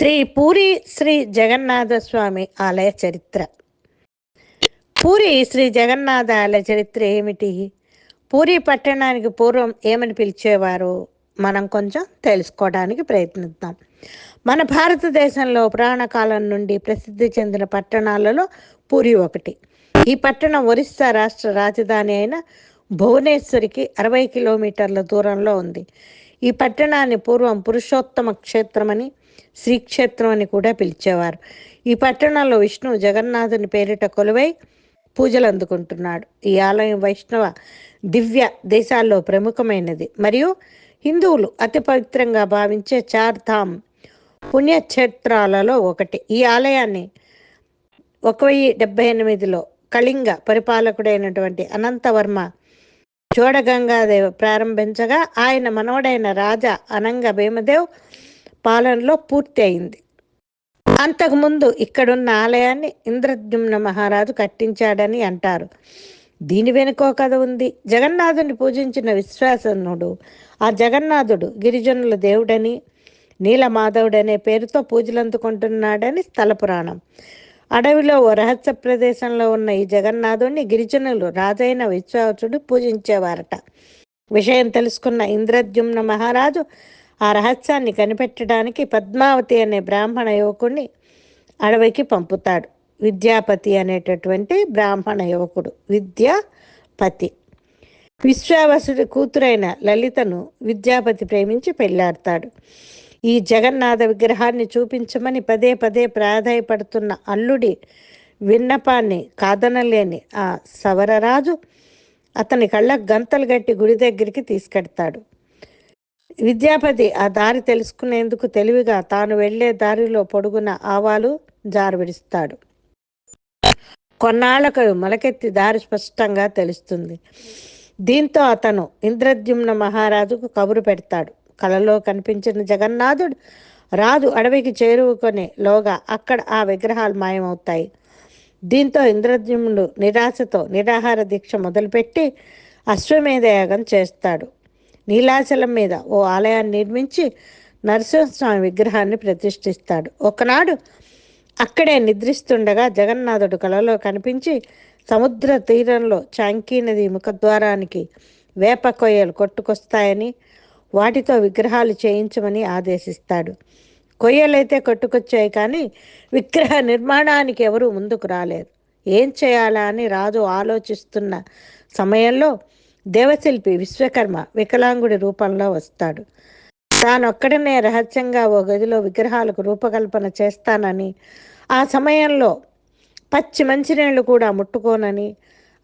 శ్రీ పూరి శ్రీ జగన్నాథ స్వామి ఆలయ చరిత్ర. పూరి శ్రీ జగన్నాథ ఆలయ చరిత్ర ఏమిటి? పూరి పట్టణానికి పూర్వం ఏమని పిలిచేవారు? మనం కొంచెం తెలుసుకోవడానికి ప్రయత్నిద్దాం. మన భారతదేశంలో పురాణకాలం నుండి ప్రసిద్ధి చెందిన పట్టణాలలో పూరి ఒకటి. ఈ పట్టణం ఒరిస్సా రాష్ట్ర రాజధాని అయిన భువనేశ్వరికి అరవై కిలోమీటర్ల దూరంలో ఉంది. ఈ పట్టణాన్ని పూర్వం పురుషోత్తమ క్షేత్రమని శ్రీక్షేత్రం అని కూడా పిలిచేవారు. ఈ పట్టణంలో విష్ణువు జగన్నాథుని పేరిట కొలువై పూజలు అందుకుంటున్నాడు. ఈ ఆలయం వైష్ణవ దివ్య దేశాల్లో ప్రముఖమైనది. మరియు హిందువులు అతి పవిత్రంగా భావించే చార్ ధామ్ పుణ్యక్షేత్రాలలో ఒకటి. ఈ ఆలయాన్ని ఒక వెయ్యి డెబ్బై ఎనిమిదిలో కళింగ పరిపాలకుడైనటువంటి అనంతవర్మ చోడగంగాదేవ్ ప్రారంభించగా ఆయన మనవడైన రాజా అనంగ భీమదేవ్ పాలనలో పూర్తి అయింది అంతకుముందు ఇక్కడున్న ఆలయాన్ని ఇంద్రద్యుమ్న మహారాజు కట్టించాడని అంటారు. దీని వెనుక కథ ఉంది. జగన్నాథుని పూజించిన విశ్వాసనుడు ఆ జగన్నాథుడు గిరిజనుల దేవుడని నీలమాధవుడనే పేరుతో పూజలు అందుకుంటున్నాడని స్థల పురాణం. అడవిలో ఓ రహస్య ప్రదేశంలో ఉన్న ఈ జగన్నాథుడిని గిరిజనులు రాజైన విశ్వాసుడు పూజించేవారట. విషయం తెలుసుకున్న ఇంద్రద్యుమ్న మహారాజు ఆ రహస్యాన్ని కనిపెట్టడానికి పద్మావతి అనే బ్రాహ్మణ యువకుడిని అడవికి పంపుతాడు. విద్యాపతి అనేటటువంటి బ్రాహ్మణ యువకుడు విద్యాపతి. విశ్వావసుడి కూతురైన లలితను విద్యాపతి ప్రేమించి పెళ్ళాడతాడు ఈ జగన్నాథ విగ్రహాన్ని చూపించమని పదే పదే ప్రాధాయపడుతున్న అల్లుడి విన్నపాన్ని కాదనలేని ఆ సవరరాజు అతని కళ్ళ గంతలు గట్టి గుడి దగ్గరికి తీసుకెడతాడు. విద్యాపతి ఆ దారి తెలుసుకునేందుకు తెలివిగా తాను వెళ్ళే దారిలో పొడుగున ఆవాలు జారవిడిస్తాడు కొన్నాళ్ళకు మొలకెత్తి దారి స్పష్టంగా తెలుస్తుంది. దీంతో అతను ఇంద్రద్యుమ్న మహారాజుకు కబురు పెడతాడు. కలలో కనిపించిన జగన్నాథుడు రాజు అడవికి చేరువుకొని లోగా అక్కడ ఆ విగ్రహాలు మాయమవుతాయి. దీంతో ఇంద్రద్యుమ్నుడు నిరాశతో నిరాహార దీక్ష మొదలుపెట్టి అశ్వమేధ యాగం చేస్తాడు. నీలాచలం మీద ఓ ఆలయాన్ని నిర్మించి నరసింహస్వామి విగ్రహాన్ని ప్రతిష్ఠిస్తాడు. ఒకనాడు అక్కడే నిద్రిస్తుండగా జగన్నాథుడు కలలో కనిపించి సముద్ర తీరంలో చాంకీ నది ముఖద్వారానికి వేప కొయ్యలు కొట్టుకొస్తాయని వాటితో విగ్రహాలు చేయించమని ఆదేశిస్తాడు. కొయ్యలైతే కొట్టుకొచ్చాయి కానీ విగ్రహ నిర్మాణానికి ఎవరూ ముందుకు రాలేరు ఏం చేయాలా అని రాజు ఆలోచిస్తున్న సమయంలో దేవశిల్పి విశ్వకర్మ వికలాంగుడి రూపంలో వస్తాడు. తానొక్కడనే రహస్యంగా ఓ గదిలో విగ్రహాలకు రూపకల్పన చేస్తానని ఆ సమయంలో పచ్చి మంచినీళ్ళు కూడా ముట్టుకోనని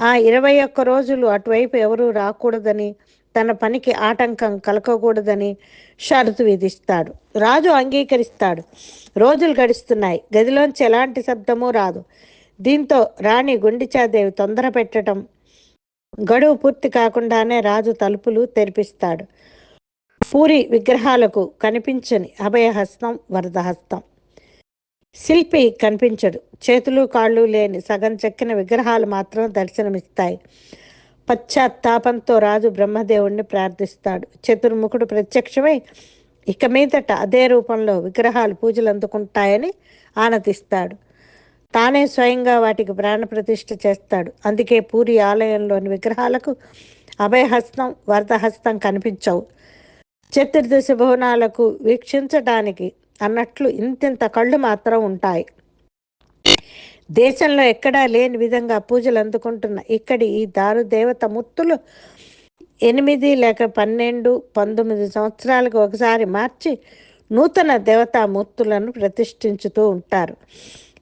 ఆ ఇరవై ఒక్క రోజులు అటువైపు ఎవరూ రాకూడదని తన పనికి ఆటంకం కలగకూడదని షరతు విధిస్తాడు. రాజు అంగీకరిస్తాడు. రోజులు గడుస్తున్నాయి. గదిలోంచి ఎలాంటి శబ్దమూ రాదు. దీంతో రాణి గుండిచాదేవి తొందర పెట్టడం గడువు పూర్తి కాకుండానే రాజు తలుపులు తెరిపిస్తాడు. పూరి విగ్రహాలకు కనిపించని అభయహస్తం వరదహస్తం. శిల్పి కనిపించడు. చేతులు కాళ్ళు లేని సగం చెక్కిన విగ్రహాలు మాత్రం దర్శనమిస్తాయి. పశ్చాత్తాపంతో రాజు బ్రహ్మదేవుణ్ణి ప్రార్థిస్తాడు. చతుర్ముఖుడు ప్రత్యక్షమై ఇక మీదట అదే రూపంలో విగ్రహాలు పూజలు అందుకుంటాయని ఆనతిస్తాడు. తానే స్వయంగా వాటికి ప్రాణప్రతిష్ఠ చేస్తాడు. అందుకే పూరి ఆలయంలోని విగ్రహాలకు అభయహస్తం వరదహస్తం కనిపించవు. చతుర్దశ భవనాలకు వీక్షించడానికి అన్నట్లు ఇంతింత కళ్ళు మాత్రం ఉంటాయి. దేశంలో ఎక్కడా లేని విధంగా పూజలు అందుకుంటున్న ఇక్కడి ఈ దారు దేవత మూర్తులు ఎనిమిది లేక పన్నెండు పంతొమ్మిది సంవత్సరాలకు ఒకసారి మార్చి నూతన దేవతామూర్తులను ప్రతిష్ఠించుతూ ఉంటారు.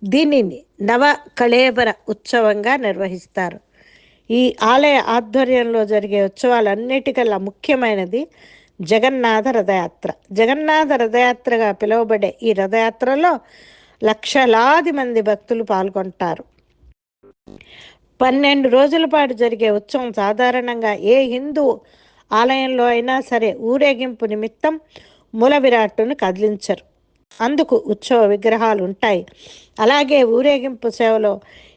దీనిని నవ కళేబర ఉత్సవంగా నిర్వహిస్తారు. ఈ ఆలయ ఆధ్వర్యంలో జరిగే ఉత్సవాలన్నిటికల్లా ముఖ్యమైనది జగన్నాథ రథయాత్ర. జగన్నాథ రథయాత్రగా పిలువబడే ఈ రథయాత్రలో లక్షలాది మంది భక్తులు పాల్గొంటారు. పన్నెండు రోజుల పాటు జరిగే ఉత్సవం సాధారణంగా ఏ హిందూ ఆలయంలో అయినా సరే ఊరేగింపు నిమిత్తం మూల విరాట్టును కదిలించరు. అందుకు ఉత్సవ విగ్రహాలు ఉంటాయి అలాగే ఊరేగింపు సేవలో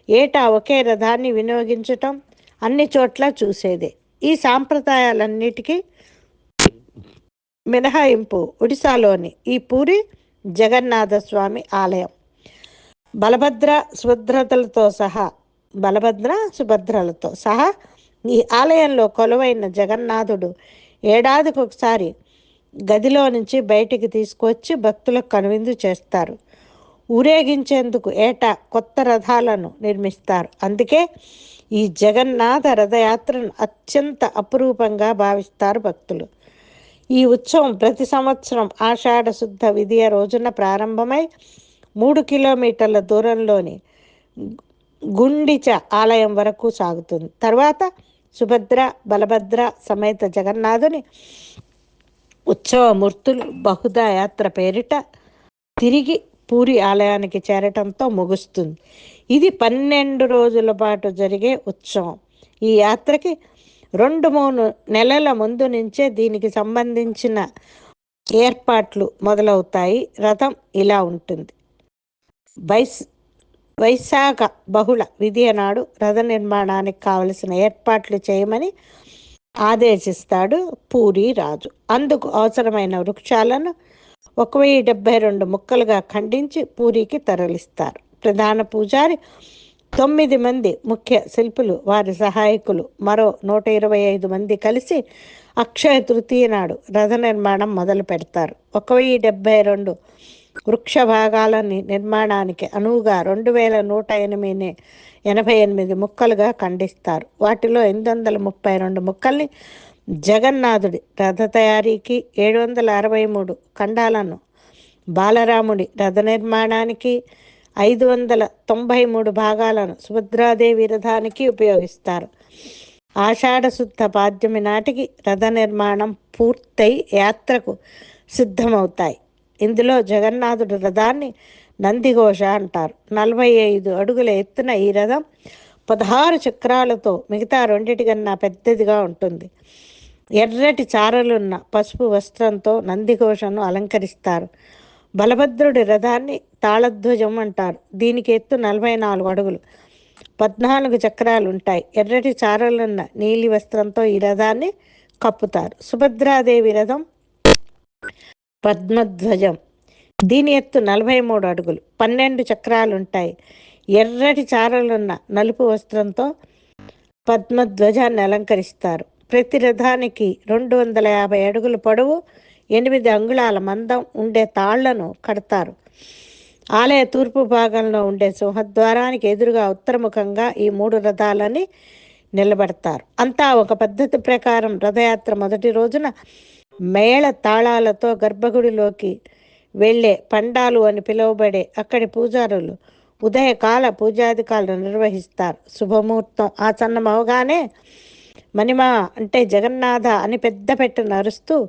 ఏటా ఒకే రథాన్ని వినియోగించటం అన్ని చోట్ల చూసేదే. ఈ సాంప్రదాయాలన్నిటికీ మినహాయింపు ఒడిశాలోని ఈ పూరి జగన్నాథస్వామి ఆలయం. బలభద్ర సుభద్రతలతో సహా బలభద్ర సుభద్రలతో సహా ఈ ఆలయంలో కొలువైన జగన్నాథుడు ఏడాదికి ఒకసారి గదిలో నుంచి బయటికి తీసుకొచ్చి భక్తులకు కనువిందు చేస్తారు. ఊరేగించేందుకు ఏటా కొత్త రథాలను నిర్మిస్తారు. అందుకే ఈ జగన్నాథ రథయాత్రను అత్యంత అపురూపంగా భావిస్తారు భక్తులు. ఈ ఉత్సవం ప్రతి సంవత్సరం ఆషాఢ శుద్ధ విధియ రోజున ప్రారంభమై మూడు కిలోమీటర్ల దూరంలోని గుండిచ ఆలయం వరకు సాగుతుంది. తర్వాత సుభద్ర బలభద్ర సమేత జగన్నాథుని ఉత్సవమూర్తులు బహుదా యాత్ర పేరిట తిరిగి పూరి ఆలయానికి చేరటంతో ముగుస్తుంది. ఇది పన్నెండు రోజుల పాటు జరిగే ఉత్సవం. ఈ యాత్రకి రెండు మూడు నెలల ముందు నుంచే దీనికి సంబంధించిన ఏర్పాట్లు మొదలవుతాయి. రథం ఇలా ఉంటుంది. వైస్ వైశాఖ బహుళ విధియ నాడు రథ నిర్మాణానికి కావలసిన ఏర్పాట్లు చేయమని ఆదేశిస్తాడు పూరి రాజు. అందుకు అవసరమైన వృక్షాలను ఒక వెయ్యి డెబ్బై రెండు ముక్కలుగా ఖండించి పూరికి తరలిస్తారు. ప్రధాన పూజారి తొమ్మిది మంది ముఖ్య శిల్పులు వారి సహాయకులు మరో నూట ఇరవై ఐదు మంది కలిసి అక్షయ తృతీయ నాడు రథ నిర్మాణం మొదలు పెడతారు. ఒక వెయ్యి డెబ్బై రెండు వృక్ష భాగాల నిర్మాణానికి అనువుగా రెండు వేల నూట ఎనిమిది ఎనభై ఎనిమిది ముక్కలుగా ఖండిస్తారు. వాటిలో ఎనిమిది వందల ముప్పై రెండు ముక్కల్ని జగన్నాథుడి రథ తయారీకి ఏడు వందల అరవై మూడు ఖండాలను బాలరాముడి రథ నిర్మాణానికి ఐదు వందల తొంభై మూడు భాగాలను సుభద్రాదేవి రథానికి ఉపయోగిస్తారు. ఆషాఢ శుద్ధ పాద్యమి నాటికి రథ నిర్మాణం పూర్తయి యాత్రకు సిద్ధమవుతాయి. ఇందులో జగన్నాథుడి రథాన్ని నందిఘోష అంటారు. నలభై ఐదు అడుగుల ఎత్తున ఈ రథం పదహారు చక్రాలతో మిగతా రెండిటికన్నా పెద్దదిగా ఉంటుంది. ఎర్రటి చారలున్న పసుపు వస్త్రంతో నందిఘోషను అలంకరిస్తారు. బలభద్రుడి రథాన్ని తాళధ్వజం అంటారు. దీనికి ఎత్తు నలభై నాలుగు అడుగులు. పద్నాలుగు చక్రాలు ఉంటాయి. ఎర్రటి చారలున్న నీలి వస్త్రంతో ఈ రథాన్ని కప్పుతారు. సుభద్రాదేవి రథం పద్మధ్వజం. దీని ఎత్తు నలభై మూడు అడుగులు. పన్నెండు చక్రాలుంటాయి. ఎర్రటి చారలున్న నలుపు వస్త్రంతో పద్మధ్వజాన్ని అలంకరిస్తారు. ప్రతి రథానికి రెండు వందల యాభై అడుగుల పొడవు ఎనిమిది అంగుళాల మందం ఉండే తాళ్ళను కడతారు. ఆలయ తూర్పు భాగంలో ఉండే సింహద్వారానికి ఎదురుగా ఉత్తరముఖంగా ఈ మూడు రథాలని నిలబడతారు. అంతా ఒక పద్ధతి ప్రకారం రథయాత్ర మొదటి రోజున మేళ తాళాలతో గర్భగుడిలోకి వెళ్ళే పండాలు అని పిలువబడే అక్కడి పూజారులు ఉదయకాల పూజాధికారులు నిర్వహిస్తారు. శుభముహూర్తం ఆసన్నమవగానే మణిమా అంటే జగన్నాథ అని పెద్ద పెట్టు నరుస్తూ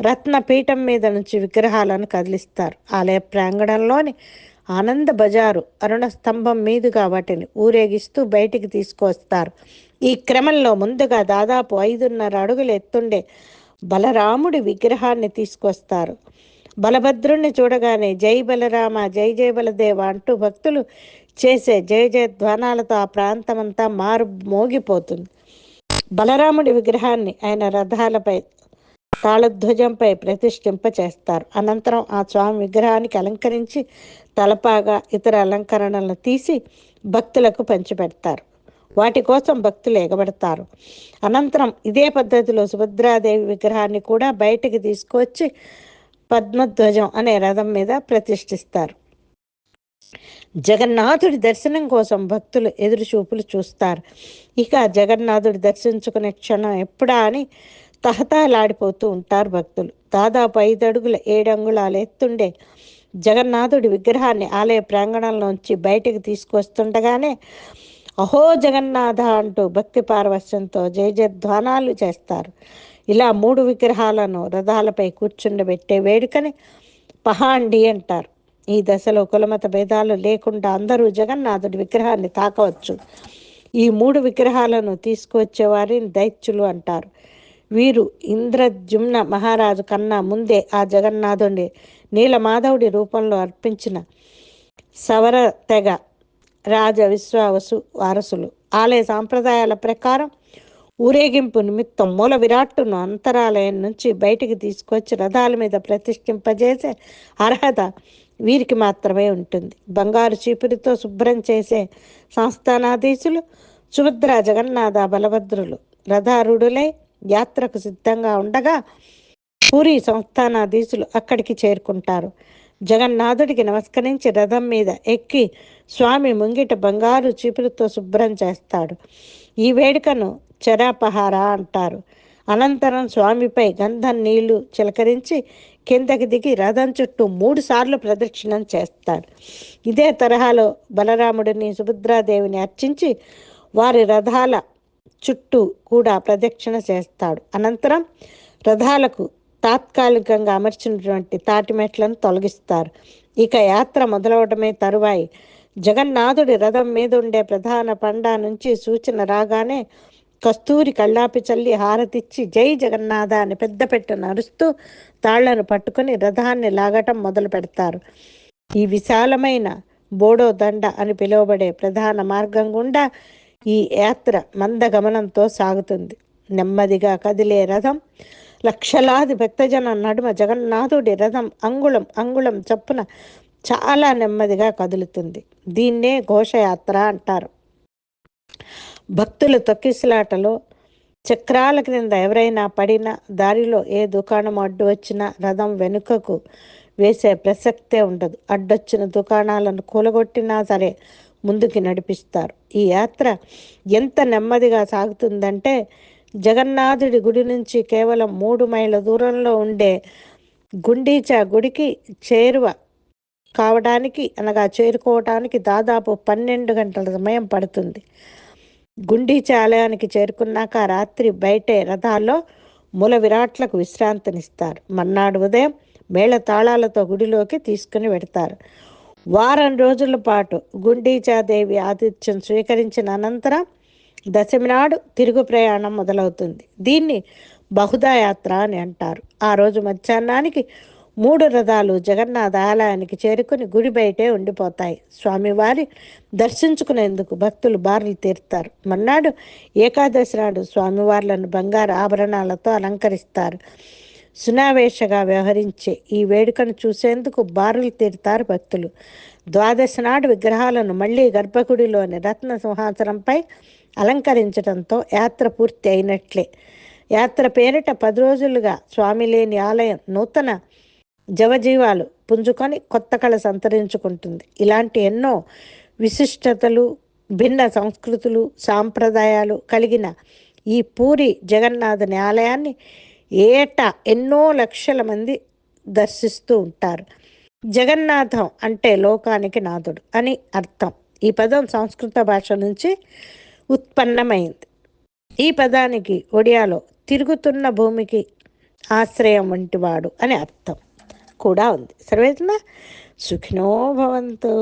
రత్న పీఠం మీద నుంచి విగ్రహాలను కదిలిస్తారు. ఆలయ ప్రాంగణంలోని ఆనంద బజారు అరుణ స్తంభం మీదుగా వాటిని ఊరేగిస్తూ బయటికి తీసుకొస్తారు ఈ క్రమంలో ముందుగా దాదాపు ఐదున్నర అడుగులు ఎత్తుండే బలరాముడి విగ్రహాన్ని తీసుకొస్తారు. బలభద్రుణ్ణి చూడగానే జై బలరామ జై జై బలదేవ అంటూ భక్తులు చేసే జయ జయ ధ్వానాలతో ఆ ప్రాంతమంతా మారు మోగిపోతుంది. బలరాముడి విగ్రహాన్ని ఆయన రథాలపై తాళధ్వజంపై ప్రతిష్ఠింప చేస్తారు అనంతరం ఆ స్వామి విగ్రహానికి అలంకరించి తలపాగా ఇతర అలంకరణలను తీసి భక్తులకు పంచిపెడతారు. వాటి కోసం భక్తులు ఎగబడతారు. అనంతరం ఇదే పద్ధతిలో సుభద్రాదేవి విగ్రహాన్ని కూడా బయటికి తీసుకొచ్చి పద్మధ్వజం అనే రథం మీద ప్రతిష్ఠిస్తారు. జగన్నాథుడి దర్శనం కోసం భక్తులు ఎదురు చూపులు చూస్తారు. ఇక జగన్నాథుడి దర్శించుకునే క్షణం ఎప్పుడా అని తహతహలాడిపోతూ ఉంటారు భక్తులు. దాదాపు ఐదు అడుగుల ఏడు ఎత్తుండే జగన్నాథుడి విగ్రహాన్ని ఆలయ ప్రాంగణంలోంచి బయటకు తీసుకొస్తుండగానే అహో జగన్నాథ అంటూ భక్తి పార్వశ్యంతో జయ జయధ్వానాలు చేస్తారు. ఇలా మూడు విగ్రహాలను రథాలపై కూర్చుండబెట్టే వేడుకని పహాండి అంటారు. ఈ దశలో కులమత భేదాలు లేకుండా అందరూ జగన్నాథుడి విగ్రహాన్ని తాకవచ్చు. ఈ మూడు విగ్రహాలను తీసుకువచ్చే వారిని దైత్యులు అంటారు. వీరు ఇంద్రజుమ్న మహారాజు కన్నా ముందే ఆ జగన్నాథుడి నీలమాధవుడి రూపంలో అర్పించిన సవర తెగ రాజ విశ్వావసు వారసులు. ఆలయ సాంప్రదాయాల ప్రకారం ఊరేగింపు నిమిత్తం మూల విరాట్టును అంతరాలయం నుంచి బయటికి తీసుకొచ్చి రథాల మీద ప్రతిష్ఠింపజేసే అర్హత వీరికి మాత్రమే ఉంటుంది. బంగారు చీపురితో శుభ్రం చేసే సంస్థానాధీశులు సుభద్ర జగన్నాథ బలభద్రులు. రథారుడులై యాత్రకు సిద్ధంగా ఉండగా పూరి సంస్థానాధీశులు అక్కడికి చేరుకుంటారు. జగన్నాథుడికి నమస్కరించి రథం మీద ఎక్కి స్వామి ముంగిట బంగారు చీపురుతో శుభ్రం చేస్తాడు. ఈ వేడుకను చరాపహార అంటారు. అనంతరం స్వామిపై గంధం నీళ్ళు చిలకరించి కిందకి దిగి రథం చుట్టూ మూడు సార్లు ప్రదక్షిణం చేస్తాడు ఇదే తరహాలో బలరాముడిని సుభద్రాదేవిని అర్చించి వారి రథాల చుట్టూ కూడా ప్రదక్షిణ చేస్తాడు. అనంతరం రథాలకు తాత్కాలికంగా అమర్చినటువంటి తాటిమెట్లను తొలగిస్తారు. ఇక యాత్ర మొదలవడమే తరువాయి. జగన్నాథుడి రథం మీద ఉండే ప్రధాన పండా నుంచి సూచన రాగానే కస్తూరి కళ్ళాపి చల్లి హారతిచ్చి జై జగన్నాథ అని పెద్ద పెట్టు నరుస్తూ తాళ్ళను పట్టుకొని రథాన్ని లాగటం మొదలు పెడతారు. ఈ విశాలమైన బోడో దండ అని పిలువబడే ప్రధాన మార్గం గుండా ఈ యాత్ర మందగమనంతో సాగుతుంది. నెమ్మదిగా కదిలే రథం లక్షలాది భక్తజనం నడుమ జగన్నాథుడి రథం అంగుళం అంగుళం చప్పున చాలా నెమ్మదిగా కదులుతుంది. దీన్నే ఘోషయాత్ర అంటారు. భక్తులు తొక్కిసలాటలో చక్రాల క్రింద ఎవరైనా పడినా దారిలో ఏ దుకాణం అడ్డు వచ్చినా రథం వెనుకకు వేసే ప్రసక్తే ఉండదు. అడ్డొచ్చిన దుకాణాలను కూలగొట్టినా సరే ముందుకి నడిపిస్తారు. ఈ యాత్ర ఎంత నెమ్మదిగా సాగుతుందంటే జగన్నాథుడి గుడి నుంచి కేవలం మూడు మైళ్ళ దూరంలో ఉండే గుండీచా గుడికి చేరువ కావడానికి అనగా చేరుకోవటానికి దాదాపు పన్నెండు గంటల సమయం పడుతుంది. గుండీచా ఆలయానికి చేరుకున్నాక రాత్రి బయటే రథాల్లో మూల విరాట్లకు విశ్రాంతినిస్తారు. మర్నాడు ఉదయం మేళ తాళాలతో గుడిలోకి తీసుకుని వెడతారు. వారం రోజుల పాటు గుండీచాదేవి ఆతిథ్యం స్వీకరించిన అనంతరం దశమి నాడు తిరుగు ప్రయాణం మొదలవుతుంది. దీన్ని బహుదా యాత్ర అని అంటారు. ఆ రోజు మధ్యాహ్నానికి మూడు రథాలు జగన్నాథ ఆలయానికి చేరుకుని గుడి బయటే ఉండిపోతాయి. స్వామివారి దర్శించుకునేందుకు భక్తులు బారులు తీరుతారు. మర్నాడు ఏకాదశి నాడు స్వామివార్లను బంగారు ఆభరణాలతో అలంకరిస్తారు. సునావేశగా వ్యవహరించే ఈ వేడుకను చూసేందుకు బారులు తీరుతారు భక్తులు. ద్వాదశి నాడు విగ్రహాలను మళ్ళీ గర్భగుడిలోని రత్న సింహాసనంపై అలంకరించడంతో యాత్ర పూర్తి అయినట్లే. యాత్ర పేరిట పది రోజులుగా స్వామి లేని ఆలయం నూతన జవజీవాలు పుంజుకొని కొత్త కళ సంతరించుకుంటుంది. ఇలాంటి ఎన్నో విశిష్టతలు భిన్న సంస్కృతులు సాంప్రదాయాలు కలిగిన ఈ పూరి జగన్నాథుని ఆలయాన్ని ఏటా ఎన్నో లక్షల మంది దర్శిస్తూ ఉంటారు. జగన్నాథం అంటే లోకానికి నాథుడు అని అర్థం. ఈ పదం సంస్కృత భాష నుంచి ఉత్పన్నమైంది. ఈ పదానికి ఒడియాలో తిరుగుతున్న భూమికి ఆశ్రయం వంటివాడు అని అర్థం కూడా ఉంది. సర్వేజన సుఖినో భవంతు.